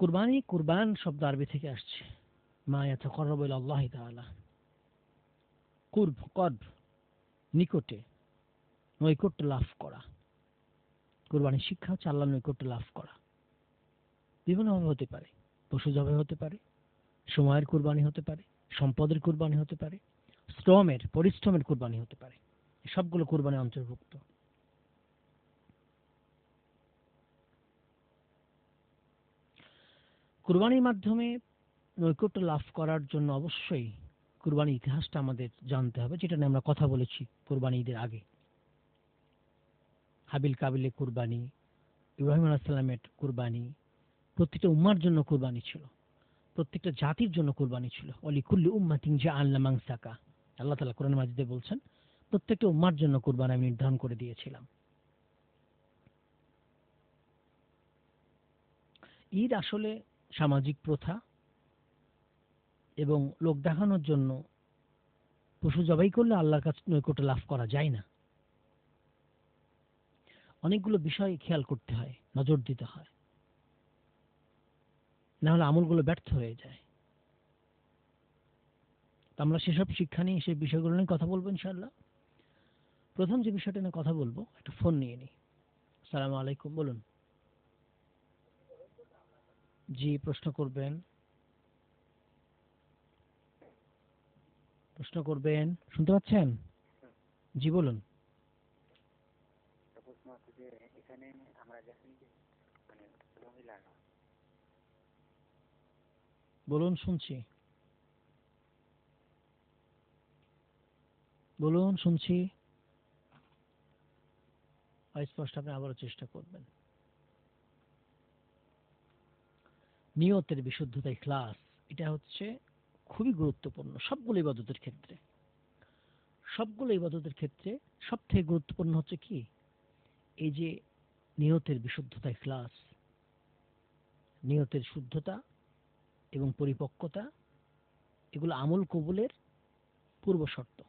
কুরবানি কুরবান শব্দ আরবি থেকে আসছে। মা ইয়াতাকাররাবু ইলা আল্লাহ তাআলা। কুরব, কর্ব, নিকটে নৈকট্য লাভ করা। কুরবানির শিক্ষা হচ্ছে আল্লাহ নৈকট্য লাভ করা। বিভিন্নভাবে হতে পারে। পশু জবাই হতে পারে, সময়ের কুরবানি হতে পারে, সম্পদের কুরবানি হতে পারে, শ্রমের, পরিশ্রমের কুরবানি হতে পারে। সবগুলো কুরবানি অন্তর্ভুক্ত। কুরবানির মাধ্যমে নৈকট্য লাভ করার জন্য অবশ্যই কুরবানির ইতিহাসটা আমাদের জানতে হবে, যেটা নিয়ে আমরা কথা বলেছি কুরবানি ঈদের আগে। হাবিল কাবিলের কুরবানি, ইব্রাহিম আলাহিসাল্লামের কুরবানি, প্রত্যেকটা উম্মার জন্য কুরবানি ছিল, প্রত্যেকটা জাতির জন্য কুরবানি ছিল। অলি কুল্লি উম্মাতিং যে আল্লাহ মাংসাকা আল্লাহ তালা কোরআন মাজিদে বলছেন, প্রত্যেকটা উম্মার জন্য কুরবানি আমি নির্ধারণ করে দিয়েছিলাম। ঈদ আসলে সামাজিক প্রথা এবং লোক দেখানোর জন্য পশু জবাই করলে আল্লাহর কাছে নৈকট্য লাভ করা যায় না। অনেকগুলো বিষয় খেয়াল করতে হয়, নজর দিতে হয়। না হলে আমলগুলো ব্যর্থ হয়ে যায়। আমরা সেসব শিক্ষা নিয়ে সেই বিষয়গুলো নিয়ে কথা বলব ইনশাল্লাহ প্রথম যে বিষয়টা নিয়ে কথা বলব, একটা ফোন নিয়ে নিই সালাম আলাইকুম, বলুন। জি প্রশ্ন করবেন। প্রশ্ন করবেন। শুনতে পাচ্ছেন? জি বলুন। প্রশ্ন আছে যে এখানে আমরা যখন মানে মহিলারা বলুন শুনছি। বলুন শুনছি। স্পষ্ট আপনি আবারও চেষ্টা করবেন। নিয়তের বিশুদ্ধতা ক্লাস এটা হচ্ছে খুবই গুরুত্বপূর্ণ সবগুলো ইবাদতের ক্ষেত্রে। সবগুলো ইবাদতের ক্ষেত্রে সব থেকে গুরুত্বপূর্ণ হচ্ছে কি? এই যে নিয়তের বিশুদ্ধতা ক্লাস নিয়তের শুদ্ধতা এবং পরিপক্কতা, এগুলো আমল কবুলের পূর্ব শর্ত।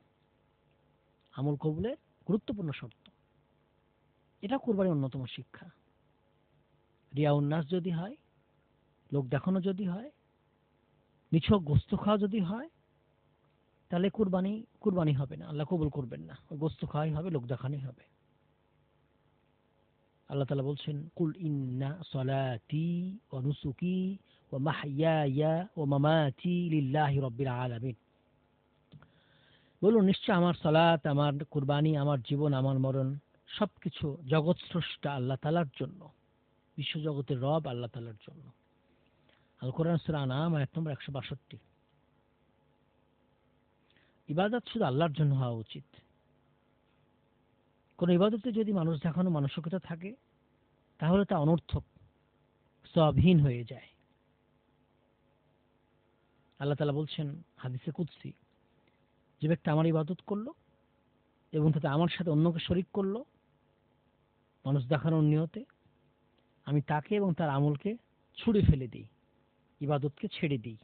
আমল কবুলের গুরুত্বপূর্ণ শর্ত। এটা কোরবানির অন্যতম শিক্ষা। রিয়া উন্নাস যদি হয় লোক দেখানো যদি হয়, নিছক গোস্ত খাওয়া যদি হয়, তাহলে কুরবানি কুরবানি হবে না। আল্লাহ কবুল করবেন না। ওই গোস্ত খাওয়াই হবে, লোক দেখানোই হবে। আল্লাহ তালা বলছেন, কুল ইন্না সলাতি ও নুসুকি ও মাহিয়া ও মামাতি লিল্লাহি রব্বিল আলামিন। বলুন, নিশ্চয় আমার সালাত, আমার কুরবানি, আমার জীবন, আমার মরণ সবকিছু জগৎ স্রষ্টা আল্লাহ তালার জন্য। বিশ্বজগতের রব আল্লাহ তালার জন্য। আল কোরআন সুরা নাম এক নম্বর একশো বাষট্টি। ইবাদত শুধু আল্লাহর জন্য হওয়া উচিত। কোন ইবাদতে যদি মানুষ দেখানো মানসিকতা থাকে, তাহলে তা অনর্থক সবহীন হয়ে যায়। আল্লাহ তালা বলছেন হাদিসে কুৎসি যে ব্যক্তি আমার ইবাদত করল এবং তাতে আমার সাথে অন্যকে শরিক করল, মানুষ দেখানোর নিয়তে আমি তাকে এবং তার আমলকে ছুড়ে ফেলে দিই। ইবাদতকে ছেড়ে দিই।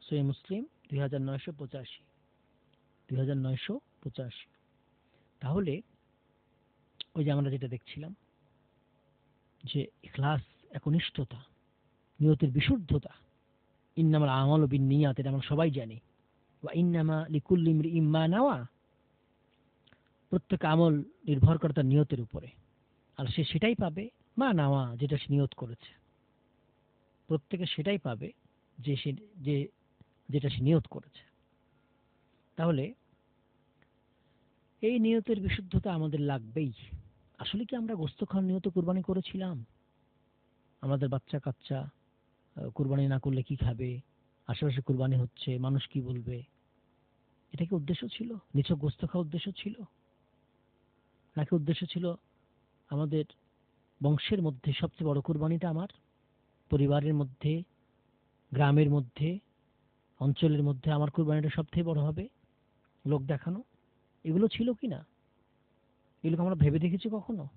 সই মুসলিম দুই হাজার নয়শো পঁচাশি। দুই হাজার নয়শো পঁচাশি। তাহলে ওই যে আমরা যেটা দেখছিলাম, যে ইখলাস, একনিষ্ঠতা, নিয়তের বিশুদ্ধতা, ইন্নামাল আমল বিন নিয়াত আমরা সবাই জানি। বা ইন্নামা লিকুল্লিম ইম্মা নেওয়া। প্রত্যেক আমল নির্ভর করে তার নিয়তের উপরে। আর সে সেটাই পাবে মা নেওয়া, যেটা সে নিয়ত করেছে। প্রত্যেকে সেটাই পাবে যে সে, যে, যেটা সে নিয়ত করেছে। তাহলে এই নিয়তের বিশুদ্ধতা আমাদের লাগবেই। আসলে কি আমরা গোস্ত খাওয়ার নিয়ত কোরবানি করেছিলাম? আমাদের বাচ্চা কাচ্চা কোরবানি না করলে কি খাবে? আশেপাশে কোরবানি হচ্ছে, মানুষ কি বলবে? এটা কি উদ্দেশ্য ছিল? নিছক গোস্ত খাওয়ার উদ্দেশ্য ছিল? নাকি উদ্দেশ্য ছিল আমাদের বংশের মধ্যে সবচেয়ে বড় কোরবানিটা আমার? পরিবারের মধ্যে, গ্রামের মধ্যে, অঞ্চলের মধ্যে আমার কোরবানিটা সব থেকে বড় হবে, লোক দেখানো, এগুলো ছিল কি না? এগুলোকে আমরা ভেবে দেখেছি কখনো?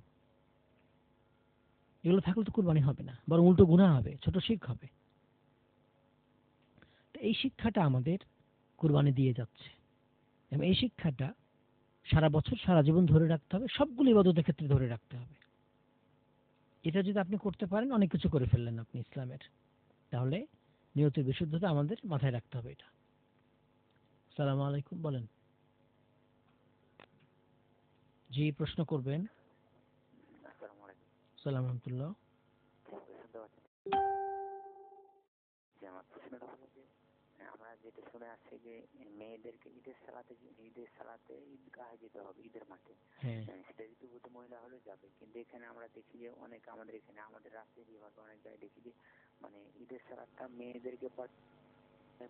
এগুলো থাকলে তো কুরবানি হবে না, বরং উল্টো গুণা হবে, ছোট শিখ হবে। এই শিক্ষাটা আমাদের কুরবানি দিয়ে যাচ্ছে। এবং এই শিক্ষাটা সারা বছর সারা জীবন ধরে রাখতে হবে, সবগুলো ইবাদতের ক্ষেত্রে ধরে রাখতে হবে। এটা যদি আপনি করতে পারেন অনেক কিছু করে ফেললেন আপনি ইসলামের। তাহলে নিয়তের বিশুদ্ধতা আমাদের মাথায় রাখতে হবে এটা। সালাম আলাইকুম বলেন। জি প্রশ্ন করবেন। সালাম রহমতুল্লাহ শুনতে পাচ্ছেন যে আমার প্রশ্নটা হলো যে আমরা যেটা শুনে আসছি যে মেয়েদেরকে ঈদের সালাতে ঈদের সালাতে ঈদগাহে যেতে হবে ঈদের মাঠে। হ্যাঁ। সেটা ঋতুবতী মহিলা হলে যাবে। কিন্তু এখানে আমরা দেখি যে অনেক আমাদের এখানে আমাদের রাস্তায় বিভাগে অনেক জায়গায় দেখি যে মানে ঈদের সালাদটা মেয়েদেরকে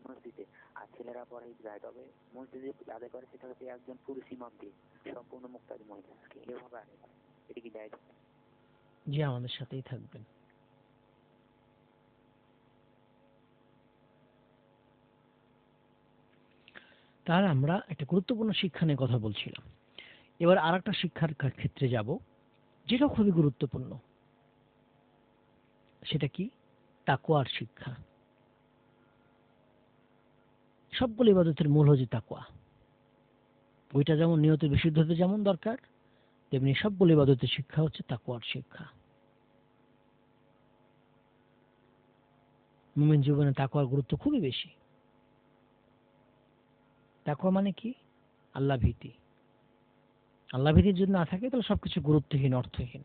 মসজিদে আর ছেলেরা পরে ঈদগাহে। তবে মসজিদে আদায় করে সেটা হচ্ছে একজন পুরুষ ইমাম দিয়ে সম্পূর্ণ মুক্তাদি মহিলাকে এভাবে আদায় করে। এটা কি দায়িত্ব? জি আমাদের সাথেই থাকবেন। তাহলে আমরা একটা গুরুত্বপূর্ণ শিক্ষা নিয়ে কথা বলছিলাম। এবার আর একটা শিক্ষার ক্ষেত্রে যাব যেটা খুবই গুরুত্বপূর্ণ। সেটা কি? তাকোয়ার শিক্ষা। সবগুলো ইবাদতের মূল হচ্ছে তাকোয়া। ওইটা যেমন নিয়ত বিশুদ্ধতা যেমন দরকার, তেমনি সবগুলো ইবাদতের শিক্ষা হচ্ছে তাকোয়ার শিক্ষা। মুমিন জীবনে তাকওয়ার গুরুত্ব খুবই বেশি। তাকওয়া মানে কি? আল্লাহ ভীতি। আল্লাহ ভীতি যদি না থাকে, তাহলে সবকিছু গুরুত্বহীন, অর্থহীন।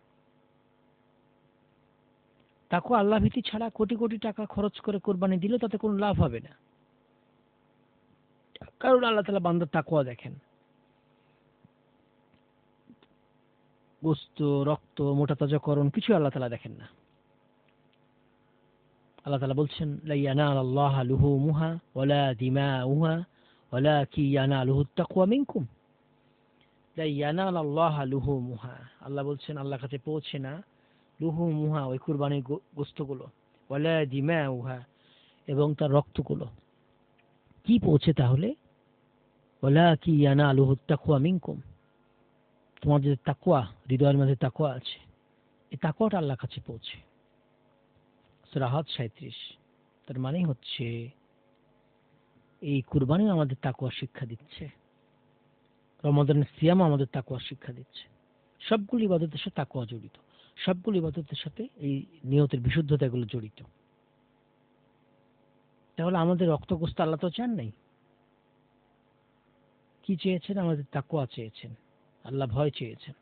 তাকওয়া আল্লাহ ভীতি ছাড়া কোটি কোটি টাকা খরচ করে কোরবানি দিলে তাতে কোনো লাভ হবে না। কারণ আল্লাহ তালা বান্দার তাকওয়া দেখেন। গোস্ত, রক্ত, মোটা তাজাকরণ কিছু আল্লাহ তালা দেখেন না। আল্লাহ তালা বলছেন লাইয়ানাল আল্লাহ লুহু মুহা ওয়ালা দিমাউহা ওয়ালা কি ইয়ানালুহু তাকওয়া মিনকুম লাইয়ানাল আল্লাহ লুহুমুহা আল্লাহ বলছেন, আল্লাহর কাছে পৌঁছে না লুহুমুহা ওই কুরবানির গোস্তগুলো ওয়ালা দিমাউহা এবং তার রক্তগুলো। কি পৌঁছে তাহলে? ওয়ালা কি ইয়ানালুহু তাকওয়া মিনকুম। তোমাদের যে তাকওয়া হৃদয়ের মধ্যে তাকওয়া আছে, এই তাকওয়াটা আল্লাহর কাছে পৌঁছে। সুরাহাত সাঁত্রিশ তার মানে হচ্ছে এই কুরবানিও আমাদের তাকুয়া শিক্ষা দিচ্ছে। রমাদানের সিয়াম আমাদের তাকুয়া শিক্ষা দিচ্ছে। সবগুলো ইবাদতের সাথে তাকুয়া জড়িত। সবগুলো ইবাদতের সাথে এই নিয়তের বিশুদ্ধতা এগুলো জড়িত। তাহলে আমাদের রক্তগ্রস্ত আল্লাহ তো চান নাই? কি চেয়েছেন? আমাদের তাকুয়া চেয়েছেন। আল্লাহ ভয় চেয়েছেন।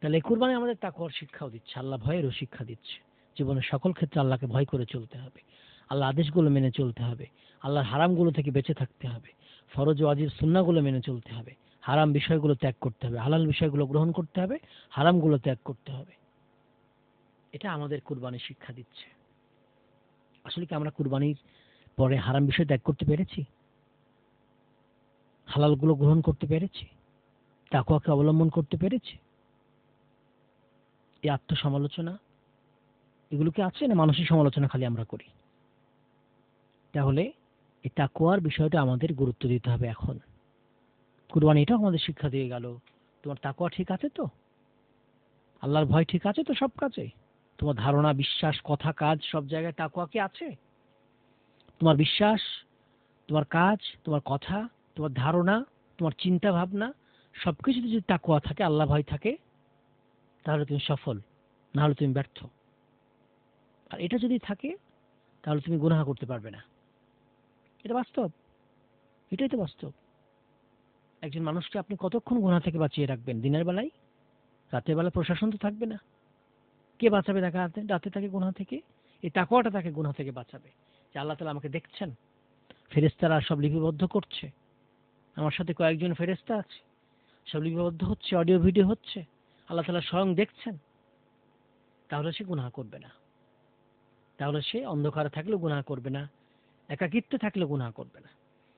তাহলে এই কুরবানি আমাদের তাকুয়ার শিক্ষাও দিচ্ছে। আল্লাহ ভয়েরও শিক্ষা দিচ্ছে। জীবনের সকল ক্ষেত্রে আল্লাহকে ভয় করে চলতে হবে। আল্লাহ আদেশগুলো মেনে চলতে হবে। আল্লাহর হারামগুলো থেকে বেঁচে থাকতে হবে। ফরজ ও আজির সুন্নাগুলো মেনে চলতে হবে। হারাম বিষয়গুলো ত্যাগ করতে হবে। হালাল বিষয়গুলো গ্রহণ করতে হবে। হারামগুলো ত্যাগ করতে হবে। এটা আমাদের কুরবানি শিক্ষা দিচ্ছে। আসলে কি আমরা কুরবানির পরে হারাম বিষয় ত্যাগ করতে পেরেছি? হালালগুলো গ্রহণ করতে পেরেছি? তাকুয়াকে অবলম্বন করতে পেরেছি? এই আত্মসমালোচনা, এগুলো কি আছে না মানসিক সমালোচনা খালি আমরা করি? তাহলে এই তাকুয়ার বিষয়টা আমাদের গুরুত্ব দিতে হবে এখন। কুরবানি এটাও আমাদের শিক্ষা দিয়ে গেল, তোমার তাকুয়া ঠিক আছে তো? আল্লাহর ভয় ঠিক আছে তো সব কাজে? তোমার ধারণা, বিশ্বাস, কথা, কাজ সব জায়গায় তাকুয়া কি আছে? তোমার বিশ্বাস, তোমার কাজ, তোমার কথা, তোমার ধারণা, তোমার চিন্তা ভাবনা সব কিছুতে যদি তাকুয়া থাকে আল্লাহ ভয় থাকে, তাহলে তুমি সফল না হলে তুমি ব্যর্থ। আর এটা যদি থাকে, তাহলে তুমি গুনাহ করতে পারবে না। এটা বাস্তব? এটাই তো বাস্তব। একজন মানুষকে আপনি কতক্ষণ গুনাহ থেকে বাঁচিয়ে রাখবেন? দিনের বেলায়? রাতের বেলা প্রশাসন তো থাকবে না। কে বাঁচাবে তাকে রাতে? রাতে তাকে গুনাহ থেকে? এই তাকুয়াটা তাকে গুনাহ থেকে বাঁচাবে। যে আল্লাহ তালা আমাকে দেখছেন। ফেরেস্তারা সব লিপিবদ্ধ করছে। আমার সাথে কয়েকজন ফেরেস্তা আছে। সব লিপিবদ্ধ হচ্ছে, অডিও, ভিডিও হচ্ছে। আল্লাহ তালা স্বয়ং দেখছেন। তাহলে সে গুনাহ করবে না। তাহলে সে অন্ধকারে থাকলেও গুনাহ করবে না। একাকিত্বে থাকলে গুনাহ করবে না।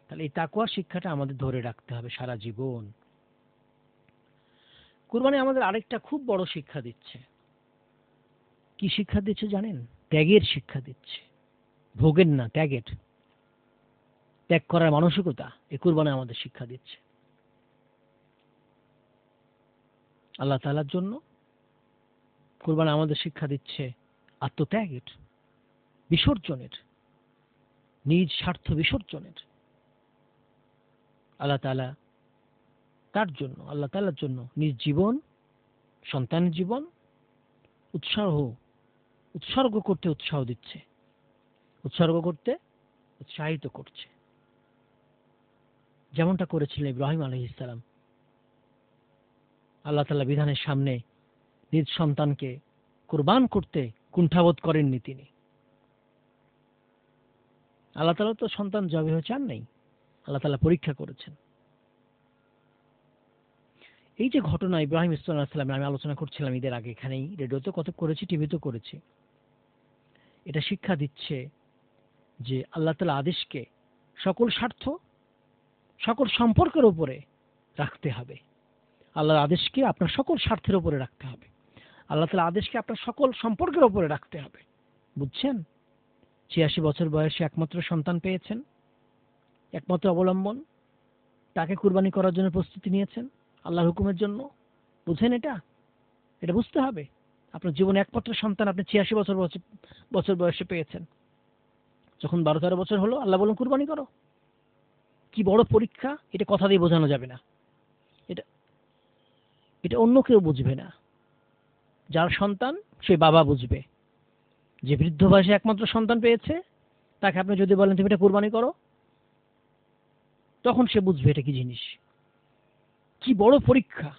তাহলে এই তাকুয়ার শিক্ষাটা আমাদের ধরে রাখতে হবে সারা জীবন। কুরবানি আমাদের আরেকটা খুব বড় শিক্ষা দিচ্ছে। কি শিক্ষা দিচ্ছে জানেন? ত্যাগের শিক্ষা দিচ্ছে। ভোগের না, ত্যাগের। ত্যাগ করার মানসিকতা এই কুরবানি আমাদের শিক্ষা দিচ্ছে। আল্লাহ তালার জন্য কুরবানি আমাদের শিক্ষা দিচ্ছে আত্মত্যাগের, বিসর্জনের। নিজ স্বার্থ বিসর্জনের। আল্লাহ তালা তার জন্য, আল্লাহ তালার জন্য নিজ জীবন, সন্তানের জীবন উৎসাহ, উৎসর্গ করতে উৎসাহ দিচ্ছে, উৎসর্গ করতে উৎসাহিত করছে। যেমনটা করেছিলেন ইব্রাহিম আলহ ইসলাম আল্লাহ তালা বিধানের সামনে নিজ সন্তানকে কোরবান করতে কুণ্ঠাবোধ করেননি তিনি। আল্লাহ তালা তো সন্তান জবে চান নাই। আল্লাহ তালা পরীক্ষা করেছেন। এই যে ঘটনা ইব্রাহিম ইসলাম আমি আলোচনা করছিলাম ঈদের আগে এখানেই। রেডিওতে কত করেছি টিভিতে করেছি। এটা শিক্ষা দিচ্ছে যে আল্লাহ তালা আদেশকে সকল স্বার্থ, সকল সম্পর্কের উপরে রাখতে হবে। আল্লাহর আদেশকে আপনার সকল স্বার্থের উপরে রাখতে হবে। আল্লাহ তালা আদেশকে আপনার সকল সম্পর্কের উপরে রাখতে হবে। বুঝছেন? ছিয়াশি বছর বয়সে একমাত্র সন্তান পেয়েছেন, একমাত্র অবলম্বন। তাকে কুরবানি করার জন্য প্রস্তুতি নিয়েছেন, আল্লাহর হুকুমের জন্য। বুঝেন এটা? এটা বুঝতে হবে। আপনার জীবনে একমাত্র সন্তান আপনি ছিয়াশি বছর বছর বয়সে পেয়েছেন। যখন বারো তেরো বছর হলো, আল্লাহ বলুন কুরবানি করো। কি বড় পরীক্ষা, এটা কথা দিয়ে বোঝানো যাবে না। এটা এটা অন্য কেউ বুঝবে না। যার সন্তান, সে বাবা বুঝবে। যে বৃদ্ধ বয়সে একমাত্র সন্তান পেয়েছে, তাকে আপনি যদি বলেন তুমি এটা কুরবানি করো, তখন সে বুঝবে এটা কি জিনিস। কি বড় পরীক্ষা।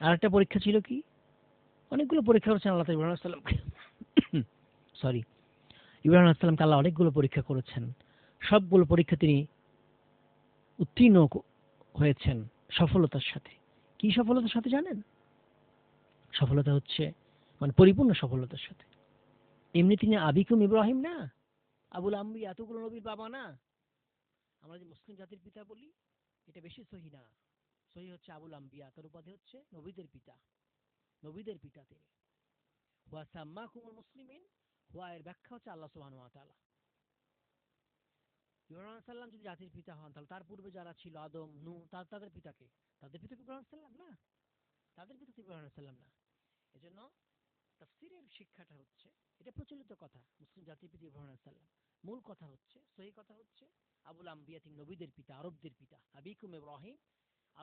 আর একটা পরীক্ষা ছিল কি? অনেকগুলো পরীক্ষা করেছেন আল্লাহ ইব্রাহিম আসসালামকে সরি ইব্রাহিম আসসালামকে আল্লাহ অনেকগুলো পরীক্ষা করেছেন। সবগুলো পরীক্ষা তিনি উত্তীর্ণ হয়েছেন সফলতার সাথে। কি সফলতার সাথে জানেন? সফলতা হচ্ছে মানে পরিপূর্ণ সফলতার সাথে। এমনি তিনি আবিকুম ইব্রাহিম না? আবুল আম্বি এতগুলো নবীর বাবা না? আমরা যে মুসলিম জাতির পিতা বলি, এটা বেশি সহি না। সহি হচ্ছে আবুল আম্বিয়া তার উপাধি হচ্ছে নবীদের পিতা। নবীদের পিতা তিনি হুয়া সাম্মা কুমুল মুসলিমিন, হুয়া এর ব্যাখ্যা হচ্ছে আল্লাহ সুবহান ওয়া তাআলা। সাল্লাম যদি জাতির পিতা হন, তাহলে তার পূর্বে যারা ছিল, আদম, নূহ, তার তাদের পিতাকে? তাদের পিতা ইব্রাহিম সাল্লাম না? তাদের পিতা ইব্রাহিম সাল্লাম না। এজন্য তাফসিরের শিক্ষাটা হচ্ছে, এটা প্রচলিত কথা, মুসলিম জাতির পিতা ইব্রাহিম সাল্লাম মূল কথা হচ্ছে, সহি কথা হচ্ছে, আবুল নবীদের পিতা, আরবদের পিতা আবিকুম ইব্রাহিম,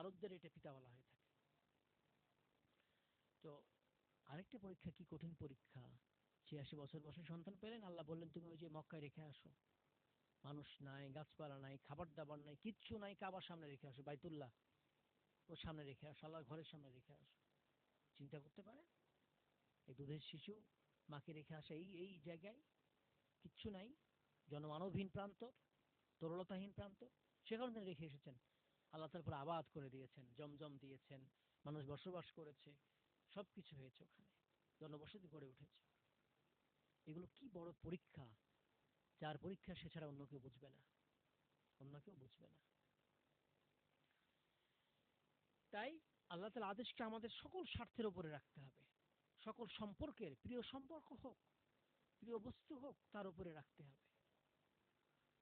আরবদের এটা পিতা বলা হয়ে থাকে। তো আরেকটা পরীক্ষা কি কঠিন পরীক্ষা? ছিয়াশি বছর সন্তান পেলেন, আল্লাহ বললেন, তুমি ওই যে মক্কায় রেখে আসো। মানুষ নাই, গাছপালা নাই, খাবার দাবার নাই, কিচ্ছু নাই, কাবার সামনে রেখে আসো, বাইতুল্লাহ, ওর সামনে রেখে আসো, আল্লাহর ঘরের সামনে রেখে আসো। চিন্তা করতে পারে এই দুধের শিশু মাকে রেখে আসে এই এই জায়গায় কিচ্ছু নাই। জনমানবহীন প্রান্ত, তরলতাহীন প্রান্ত। সেখানে তিনি রেখে এসেছেন। আল্লাহ তারপর আবাদ করে দিয়েছেন, জমজম দিয়েছেন, মানুষ বসবাস করেছে, সবকিছু হয়েছে ওখানে। জনবসতি গড়ে উঠেছে। এগুলো কি বড় পরীক্ষা, যার পরীক্ষা সে ছাড়া অন্য কেউ বুঝবে না। অন্য কেউ বুঝবে না। তাই আল্লাহ তালা আদেশকে আমাদের সকল স্বার্থের উপরে রাখতে হবে। সকল সম্পর্কের প্রিয় সম্পর্ক হোক, প্রিয় বস্তু হোক, তার উপরে রাখতে হবে।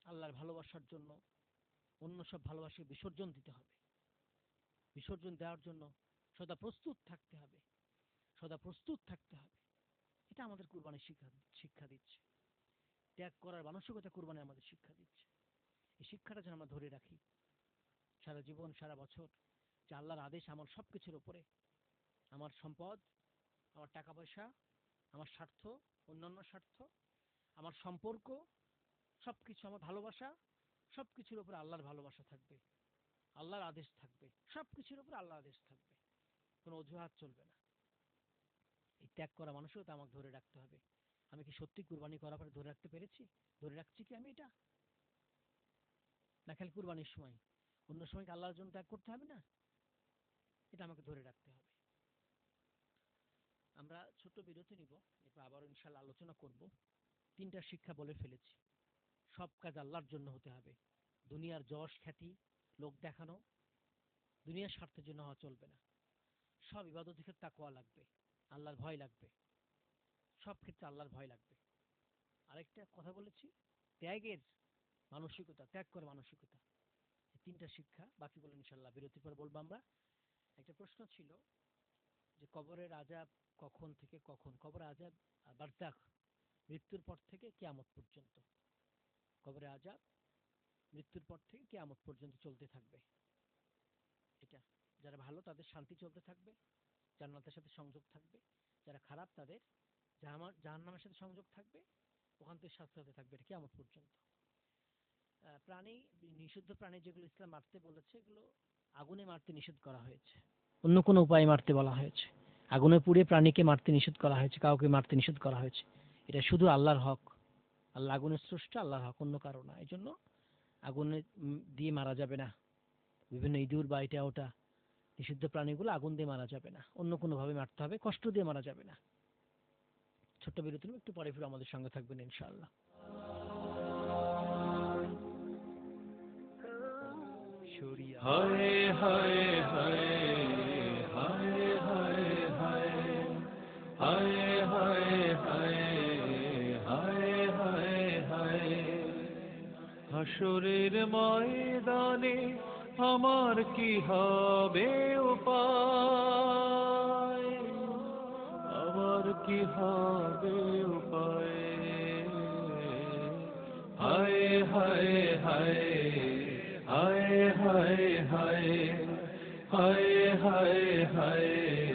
আল্লাহর ভালোবাসার জন্য অন্য সব ভালোবাসাকে বিসর্জন দিতে হবে। বিসর্জন দেওয়ার জন্য সদা প্রস্তুত থাকতে হবে। সদা প্রস্তুত থাকতে হবে। এটা আমাদের কুরবানির শিক্ষা শিক্ষা দিচ্ছে। ত্যাগ করার মানসিকতা কুরবানি আমাদের শিক্ষা দিচ্ছে। এই শিক্ষাটা যেন আমরা ধরে রাখি। সারা জীবন, সারা বছর যে আল্লাহর আদেশ আমার সব কিছুর উপরে। আমার সম্পদ আমার টাকা পয়সা আমার স্বার্থ, অন্যান্য স্বার্থ, আমার সম্পর্ক, সবকিছু, আমার ভালোবাসা, সবকিছুর উপরে আল্লাহর ভালোবাসা থাকবে, আল্লাহর আদেশ থাকবে, সবকিছুর উপরে আল্লাহর আদেশ থাকবে। কোনো অজুহাত চলবে না। এই ত্যাগ করা মানুষও তো আমাকে ধরে রাখতে হবে। আমি কি সত্যি কুরবানি করার পরে ধরে রাখতে পেরেছি? ধরে রাখছি কি আমি এটা? না, খালি কুরবানির সময়। অন্য সময় কি আল্লাহর জন্য ত্যাগ করতে হবে না? এটা আমাকে ধরে রাখতে হবে। আমরা ছোট বিরতি নিব, এরপর আবার ইনশাল্লাহ আলোচনা করব। তিনটা শিক্ষা বলে ফেলেছি। সব কাজ আল্লাহর জন্য হতে হবে। দুনিয়ার যশ, খ্যাতি, লোক দেখানো, দুনিয়ার স্বার্থের জন্য হওয়া চলবে না। সব ইবাদত ক্ষেত্রে তাকওয়া লাগবে, আল্লাহর ভয় লাগবে। সব ক্ষেত্রে আল্লাহর ভয় লাগবে। আরেকটা কথা বলেছি, ত্যাগের মানসিকতা, ত্যাগ করে মানসিকতা। তিনটা শিক্ষা বাকিগুলো ইনশাল্লাহ বিরতির পর বলব আমরা। একটা প্রশ্ন ছিল কবরের আজাব কখন থেকে কখন? কবর আজাব বার্দাক মৃত্যুর পর থেকে কিয়ামত পর্যন্ত। কবরে আজাব মৃত্যুর পর থেকে কিয়ামত পর্যন্ত চলতে থাকবে। এটা, যারা ভালো তাদের শান্তি চলতে থাকবে, জান্নাতের সাথে সংযোগ থাকবে। যারা খারাপ তাদের জাহান্নাম জাহান্নামের সাথে সংযোগ থাকবে, ওখান থেকে শাস্তি হতে থাকবে এটা কিয়ামত পর্যন্ত। প্রাণী, নিষিদ্ধ প্রাণী যেগুলো ইসলাম মারতে বলেছে, এগুলো আগুনে মারতে নিষেধ করা হয়েছে। অন্য কোনো উপায়ে মারতে বলা হয়েছে। আগুনে পুড়ে প্রাণীকে মারতে নিষেধ করা হয়েছে, কাউকে মারতে নিষেধ করা হয়েছে। এটা শুধু আল্লাহর হক। আল্লাহ আগুনের স্রষ্টা, আল্লাহর হক অন্য কারও না। এই জন্য আগুনে দিয়ে মারা যাবে না। বিভিন্ন ইঁদুর বা এটা ওটা, নিষিদ্ধ প্রাণীগুলো আগুন দিয়ে মারা যাবে না। অন্য কোনোভাবে মারতে হবে, কষ্ট দিয়ে মারা যাবে না। ছোট্ট বিরতি একটু পরে ফিরে, আমাদের সঙ্গে থাকবেন ইনশাআল্লাহ। হায় হায় হায় হাসরের ময়দানে আমার কি হবে উপায়? আমার কি হবে উপায়? হায় হায় হায় হায় হায় হায় হায় হায় হায়